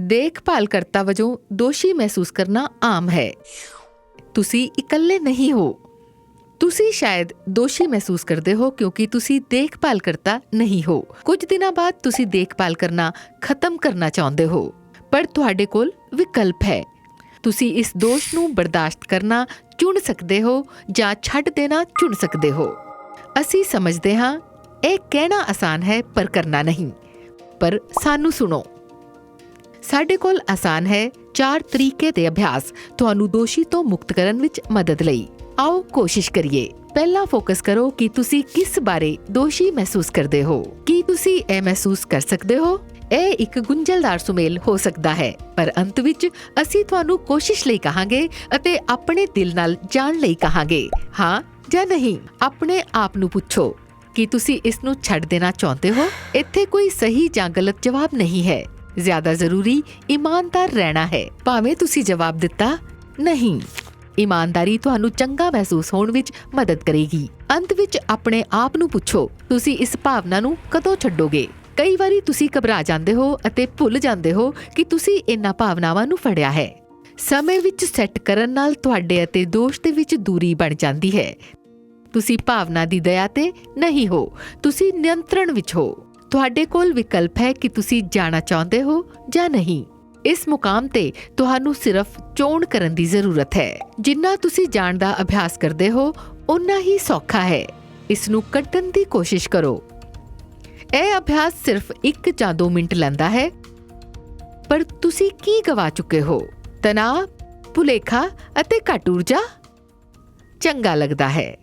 ਦੇਖਭਾਲ ਕਰਤਾ ਵਜੋਂ ਦੋਸ਼ੀ ਮਹਿਸੂਸ ਕਰਨਾ ਆਮ ਹੈ। ਤੁਸੀਂ ਇਕੱਲੇ ਨਹੀਂ ਹੋ। ਤੁਸੀਂ ਸ਼ਾਇਦ ਦੋਸ਼ੀ ਮਹਿਸੂਸ ਕਰਦੇ ਹੋ ਕਿਉਂਕਿ ਤੁਸੀਂ ਦੇਖਭਾਲ ਕਰਤਾ ਨਹੀਂ ਹੋ। ਕੁਝ ਦਿਨਾਂ ਬਾਅਦ ਤੁਸੀਂ ਦੇਖਭਾਲ ਕਰਨਾ ਖਤਮ ਕਰਨਾ ਚਾਹੁੰਦੇ ਹੋ, ਪਰ ਤੁਹਾਡੇ ਕੋਲ ਵਿਕਲਪ ਹੈ। ਤੁਸੀਂ ਇਸ ਦੋਸ਼ ਨੂੰ ਬਰਦਾਸ਼ਤ ਕਰਨਾ ਚੁਣ ਸਕਦੇ ਹੋ ਜਾਂ ਛੱਡ ਦੇਣਾ ਚੁਣ ਸਕਦੇ ਹੋ। ਅਸੀਂ ਸਮਝਦੇ ਹਾਂ, ਇਹ ਕਹਿਣਾ ਆਸਾਨ ਹੈ ਪਰ ਕਰਨਾ ਨਹੀਂ। ਪਰ ਸਾਨੂੰ ਸੁਣੋ। ਸਾਡੇ ਕੋਲ ਆਸਾਨ ਹੈ ਚਾਰ ਤਰੀਕੇ ਦੇ ਅਭਿਆਸ ਤੁਹਾਨੂੰ ਦੋਸ਼ੀ ਤੋਂ ਮੁਕਤ ਕਰਨ ਵਿੱਚ ਮਦਦ ਲਈ। ਆਓ ਕੋਸ਼ਿਸ਼ ਕਰੀਏ। ਪਹਿਲਾ ਫੋਕਸ ਕਰੋ ਕਿ ਤੁਸੀਂ ਕਿਸ ਬਾਰੇ ਦੋਸ਼ੀ ਮਹਿਸੂਸ ਕਰਦੇ ਹੋ। ਕੀ ਤੁਸੀਂ ਇਹ ਮਹਿਸੂਸ ਕਰ ਸਕਦੇ ਹੋ? ਇਹ ਇੱਕ ਗੁੰਝਲਦਾਰ ਸੁਮੇਲ ਹੋ ਸਕਦਾ ਹੈ, ਪਰ ਅੰਤ ਵਿੱਚ ਅਸੀਂ ਤੁਹਾਨੂੰ ਕੋਸ਼ਿਸ਼ ਲਈ ਕਹਾਂਗੇ ਅਤੇ ਆਪਣੇ ਦਿਲ ਨਾਲ ਜਾਣ ਲਈ ਕਹਾਂਗੇ, ਹਾਂ ਜਾਂ ਨਹੀਂ? ਆਪਣੇ ਆਪ ਨੂੰ ਪੁੱਛੋ, ਕੀ ਤੁਸੀਂ ਇਸ ਨੂੰ ਛੱਡ ਦੇਣਾ ਚਾਹੁੰਦੇ ਹੋ? ਇੱਥੇ ਕੋਈ ਸਹੀ ਜਾਂ ਗਲਤ ਜਵਾਬ ਨਹੀਂ ਹੈ। ਜ਼ਿਆਦਾ ਜ਼ਰੂਰੀ ਇਮਾਨਦਾਰ ਰਹਿਣਾ ਹੈ। ਭਾਵੇਂ ਤੁਸੀਂ ਜਵਾਬ ਦਿੱਤਾ, ਨਹੀਂ। ਇਮਾਨਦਾਰੀ ਤੁਹਾਨੂੰ ਚੰਗਾ ਮਹਿਸੂਸ ਹੋਣ ਵਿੱਚ ਮਦਦ ਕਰੇਗੀ। ਅੰਤ ਵਿੱਚ ਆਪਣੇ ਆਪ ਨੂੰ ਪੁੱਛੋ, ਤੁਸੀਂ ਇਸ ਭਾਵਨਾ ਨੂੰ ਕਦੋਂ ਛੱਡੋਗੇ? ਕਈ ਵਾਰੀ ਤੁਸੀਂ ਘਬਰਾ ਜਾਂਦੇ ਹੋ ਅਤੇ ਭੁੱਲ ਜਾਂਦੇ ਹੋ ਕਿ ਤੁਸੀਂ ਇਹਨਾਂ ਭਾਵਨਾਵਾਂ ਨੂੰ ਫੜਿਆ ਹੈ। ਸਮੇਂ ਵਿੱਚ ਸੈੱਟ ਕਰਨ ਨਾਲ ਤੁਹਾਡੇ ਅਤੇ ਦੋਸ਼ ਦੇ ਵਿੱਚ ਦੂਰੀ ਬਣ ਜਾਂਦੀ ਹੈ। ਤੁਸੀਂ ਭਾਵਨਾ ਦੀ ਦਇਆ ਤੇ ਨਹੀਂ ਹੋ। ਤੁਸੀਂ ਨਿਯੰਤਰਣ ਵਿੱਚ ਹੋ। ਤੁਹਾਡੇ ਕੋਲ ਵਿਕਲਪ ਹੈ ਕਿ ਤੁਸੀਂ ਜਾਣਾ ਚਾਹੁੰਦੇ ਹੋ ਜਾਂ ਨਹੀਂ। ਇਸ ਮੁਕਾਮ ਤੇ ਤੁਹਾਨੂੰ ਸਿਰਫ ਚੋਣ ਕਰਨ ਦੀ ਜ਼ਰੂਰਤ ਹੈ। ਜਿੰਨਾ ਤੁਸੀਂ ਜਾਣ ਦਾ ਅਭਿਆਸ ਕਰਦੇ ਹੋ ਉਨਾ ਹੀ ਸੌਖਾ ਹੈ। ਇਸ ਨੂੰ ਕੱਢਣ ਦੀ ਕੋਸ਼ਿਸ਼ ਕਰੋ। ਇਹ ਅਭਿਆਸ ਸਿਰਫ 1 ਜਾਂ 2 ਮਿੰਟ ਲੈਂਦਾ ਹੈ। ਪਰ ਤੁਸੀਂ ਕੀ ਗਵਾ ਚੁੱਕੇ ਹੋ? ਤਣਾਅ, ਭੁਲੇਖਾ ਅਤੇ ਘੱਟ ਊਰਜਾ? ਚੰਗਾ ਲੱਗਦਾ ਹੈ।